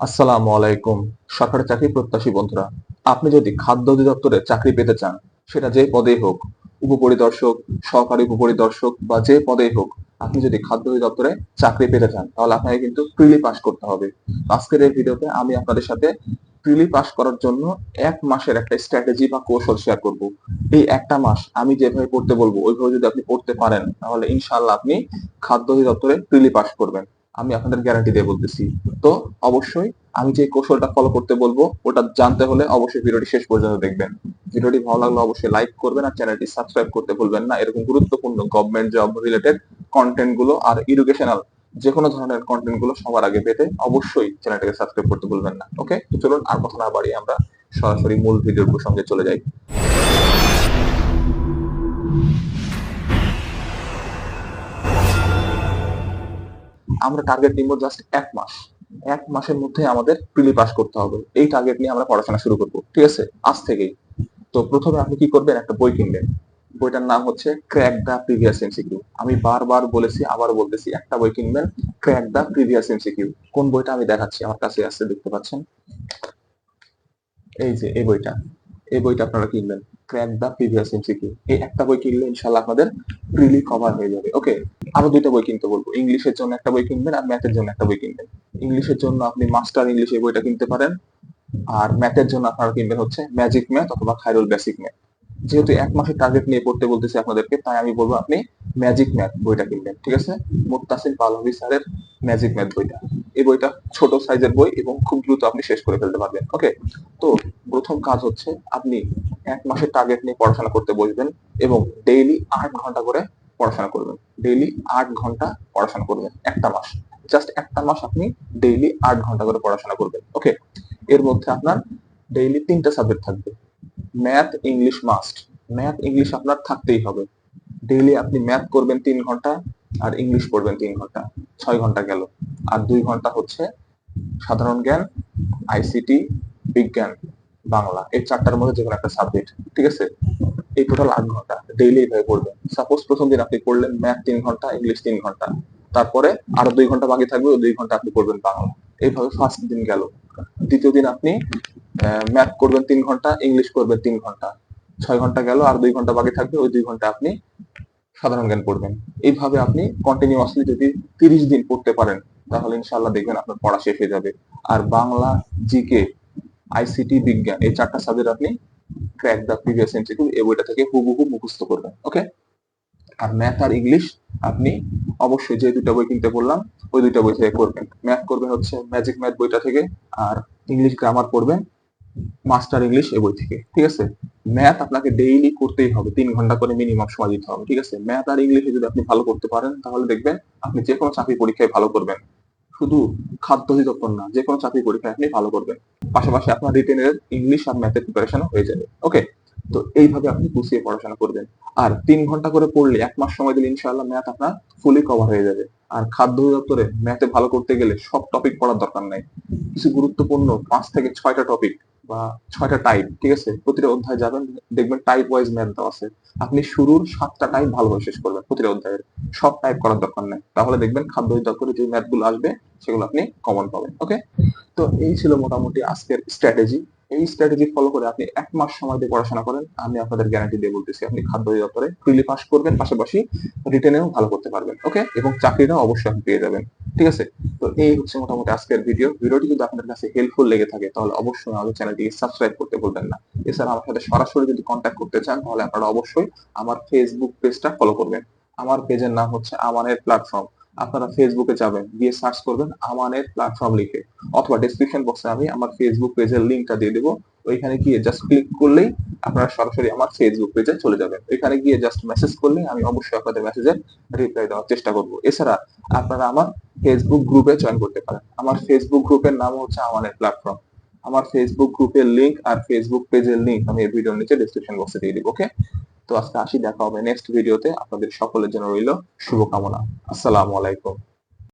আসসালামু আলাইকুম, সরকারি চাকরি প্রত্যাশী বন্ধুরা। আপনি যদি খাদ্য অধিদপ্তরে চাকরি পেতে চান, সেটা যে পদেই হোক, উপপরিদর্শক, সহকারী উপপরিদর্শক বা যে পদেই হোক, আপনি যদি খাদ্য অধিদপ্তরে চাকরি পেতে চান, তাহলে আপনাকে কিন্তু প্রিলি পাস করতে হবে। আজকের এই ভিডিওতে আমি আপনাদের সাথে প্রিলি পাস করার জন্য এক মাসের একটা স্ট্র্যাটেজি বা কৌশল শেয়ার করব। এই একটা মাস আমি যেভাবে পড়তে বলব, ওইভাবে যদি আপনি পড়তে পারেন, তাহলে ইনশাআল্লাহ আপনি খাদ্য অধিদপ্তরে প্রিলি পাস করবেন। আমি আপনাদের গ্যারান্টি দিয়ে বলতেছি। তো অবশ্যই আমি যে কৌশলটা ফলো করতে বলব, ওটা জানতে হলে অবশ্যই ভিডিওটি শেষ পর্যন্ত দেখবেন। ভিডিওটি ভালো লাগলে অবশ্যই লাইক করবেন আর চ্যানেলটি সাবস্ক্রাইব করতে ভুলবেন না। এরকম গুরুত্বপূর্ণ গভর্নমেন্ট জব রিলেটেড কন্টেন্টগুলো আর এডুকেশনাল যে কোনো ধরনের কন্টেন্টগুলো সবার আগে পেতে অবশ্যই চ্যানেলটাকে সাবস্ক্রাইব করতে ভুলবেন না। ওকে তো চলুন আর কথা না বাড়িয়ে আমরা সরাসরি মূল ভিডিওর প্রসঙ্গে চলে যাই। আমরা টার্গেট নিব জাস্ট এক মাস। এক মাসের মধ্যে আমাদের প্রিলি পাস করতে হবে। এই টার্গেট নিয়ে আমরা পড়াশোনা শুরু করব, ঠিক আছে? আজ থেকেই। তো প্রথমে আপনি কি করবেন? একটা বই কিনবেন। বইটার নাম হচ্ছে ক্র্যাক দা প্রিভিয়াস এমসিকিউ আমি বারবার বলেছি, আবার বলতেছি, একটা বই কিনবেন ক্র্যাক দা প্রিভিয়াস এমসিকিউ কোন বইটা আমি দেখাচ্ছি? আমার কাছে আছে, দেখতে পাচ্ছেন? এই যে, এই বইটা। এই বইটা আপনারা কিনবেন। ক্র্যাক দা প্রিভিয়াস এমসিকিউ এই একটা বই কিনলে ইনশাআল্লাহ আপনাদের প্রিলি কভার হয়ে যাবে। ওকে আরও দুইটা বই কিনতে বলব। ইংলিশের জন্য একটা বই কিনবেন আর ম্যাথের জন্য একটা বই কিনবেন। ইংলিশের জন্য আপনি মাস্টার ইংলিশ এই বইটা কিনতে পারেন। আর ম্যাথের জন্য আপনারা কিনবেন হচ্ছে ম্যাজিক ম্যাথ অথবা খাইরুল বেসিক ম্যাথ যেহেতু এক মাসের টার্গেট নিয়ে পড়তে বলতেছি আপনাদেরকে, তাই আমি বলব আপনি ম্যাজিক ম্যাথ বইটা কিনবেন, ঠিক আছে? মুত্তাসিম পালভি স্যারের ম্যাজিক ম্যাথ বইটা। এই বইটা ছোট সাইজের বই এবং খুব দ্রুত আপনি শেষ করে ফেলতে পারবেন, ওকে? তো প্রথম কাজ হচ্ছে আপনি এক মাসের টার্গেট নিয়ে পড়াশোনা করতে বসবেন এবং ডেইলি আট ঘণ্টা করে পড়াশোনা করবেন। ডেইলি আট ঘণ্টা পড়াশোনা করবেন একটা মাস। জাস্ট একটা মাস আপনি ডেইলি আট ঘণ্টা করে পড়াশোনা করবেন। ওকে এর মধ্যে আপনার ডেইলি তিনটা সাবজেক্ট থাকবে। Math English must math English আপনার থাকতেই হবে। ডেইলি আপনি ম্যাথ করবেন তিন ঘণ্টা আর ইংলিশ পড়বেন তিন ঘণ্টা। ছয় ঘণ্টা গেল। আর দুই ঘণ্টা হচ্ছে সাধারণ জ্ঞান আইসিটি বিজ্ঞান, বাংলা। এই চারটার মধ্যে যে কোনো একটা সাবজেক্ট ঠিক আছে? এই টোটাল আট ঘণ্টা ডেইলি এইভাবে পড়বেন। সাপোজ প্রথম দিন আপনি পড়লেন ম্যাথ তিন ঘণ্টা ইংলিশ তিন ঘণ্টা। তারপরে আরও দুই ঘণ্টা বাকি থাকবে ওই দুই ঘণ্টা আপনি পড়বেন বাংলা। এইভাবে ফার্স্ট দিন গেল। দ্বিতীয় দিন আপনি ম্যাথ করবেন তিন ঘণ্টা ইংলিশ করবেন তিন ঘণ্টা। ছয় ঘণ্টা গেল, আর দুই ঘণ্টা বাকি থাকবে, ওই দুই ঘণ্টা আপনি সাধারণ জ্ঞান পড়বেন। এইভাবে আপনি কন্টিনিউয়াসলি যদি তিরিশ দিন পড়তে পারেন, তাহলে ইনশাল্লাহ দেখবেন আপনার পড়া শেষ হয়ে যাবে। আর বাংলা, জিকে, আইসিটি, বিজ্ঞান, এই চারটা সাবজেক্ট আপনি ক্র্যাক দ্য প্রিভিয়াস এমসিকিউ এই বইটা থেকে হুবহু মুখস্থ করবেন ওকে আর ম্যাথ আর ইংলিশ আপনি অবশ্যই যে দুটো বই কিনতে বললাম, ওই দুইটা বই থেকে করবেন। ম্যাথ করবেন হচ্ছে ম্যাজিক ম্যাথ বইটা থেকে, আর ইংলিশ গ্রামার পড়বেন মাস্টার ইংলিশ এই বই থেকে, ঠিক আছে? ম্যাথ আপনাকে ডেইলি করতেই হবে, তিন ঘণ্টা করে মিনিমাম সময় দিতে হবে, ঠিক আছে? ম্যাথ আর ইংলিশে যদি আপনি ভালো করতে পারেন, তাহলে দেখবেন আপনি যে কোনো চাকরি পরীক্ষায় ভালো করবেন। শুধু খাদ্য অধিদপ্তর না যে কোনো চাকরি পরীক্ষায় আপনি ভালো করবেন পাশাপাশি আপনার রিটেনের ইংলিশ আর ম্যাথের প্রিপারেশন হয়ে যাবে ওকে তো এইভাবে আপনি গুছিয়ে পড়াশোনা করবেন। আর তিন ঘণ্টা করে পড়লে এক মাস সময় দিলে ইনশাআল্লাহ ম্যাথ আপনার ফুলি কভার হয়ে যাবে। আর খাদ্য অধিদপ্তরে ম্যাথে ভালো করতে গেলে সব টপিক পড়ার দরকার নাই। কিছু গুরুত্বপূর্ণ পাঁচ থেকে ছয়টা টপিক বা ছয়টা টাইপ ঠিক আছে? প্রতিটা অধ্যায় যাবেন, দেখবেন টাইপ ওয়াইজ ম্যাথ দেওয়া আছে। আপনি শুরুর সাতটা টাইপ ভালোভাবে শেষ করবেন প্রতিটা অধ্যায়ের। সব টাইপ করার দরকার নেই। তাহলে দেখবেন খাদ্য দপ্তরে যে ম্যাথগুলো আসবে, সেগুলো আপনি কমন পাবেন ওকে তো এই ছিল মোটামুটি আজকের স্ট্র্যাটেজি এই স্ট্র্যাটেজি ফলো করে আপনি এক মাস সময় দিয়ে পড়াশোনা করেন, আমি আপনাদের গ্যারান্টি দিয়ে বলতেছি, আপনি খাদ্য অধিদপ্তরে প্রিলি পাস করবেন, পাশাপাশি রিটেনেও ভালো করতে পারবেন ওকে এবং চাকরিটাও অবশ্যই আপনি পেয়ে যাবেন, ঠিক আছে? তো এই হচ্ছে মোটামুটি আজকের ভিডিও ভিডিওটি যদি আপনাদের কাছে হেল্পফুল লেগে থাকে, তাহলে অবশ্যই আমাদের চ্যানেলটিকে সাবস্ক্রাইব করতে ভুলবেন না। এছাড়া আমার সাথে সরাসরি যদি কন্ট্যাক্ট করতে চান, তাহলে আপনারা অবশ্যই আমার ফেসবুক পেজটা ফলো করবেন। আমার পেজের নাম হচ্ছে আমানের প্ল্যাটফর্ম আপনারা ফেসবুকে যাবেন, গিয়ে সার্চ করবেন আমানের প্ল্যাটফর্ম লিখে, অথবা ডেসক্রিপশন বক্সে আমি আমার ফেসবুক পেজের লিঙ্কটা দিয়ে দেবো। ওইখানে গিয়ে জাস্ট ক্লিক করলেই আপনারা সরাসরি আমার ফেসবুক পেজে চলে যাবেন। ওইখানে গিয়ে জাস্ট মেসেজ করলেই আমি অবশ্যই আপনাদের মেসেজের রিপ্লাই দেওয়ার চেষ্টা করব। এছাড়া আপনারা আমার ফেসবুক গ্রুপে জয়েন করতে পারেন। আমার ফেসবুক গ্রুপের নাম হচ্ছে আমানের প্ল্যাটফর্ম আমার ফেসবুক গ্রুপের লিংক আর ফেসবুক পেজের লিংক আমি এই ভিডিওর নিচে ডেসক্রিপশন বক্সে দিয়ে দিব ওকে তো আজকে আসি দেখা হবে নেক্সট ভিডিওতে আপনাদের সকলের জন্য রইল শুভকামনা। আসসালামু আলাইকুম।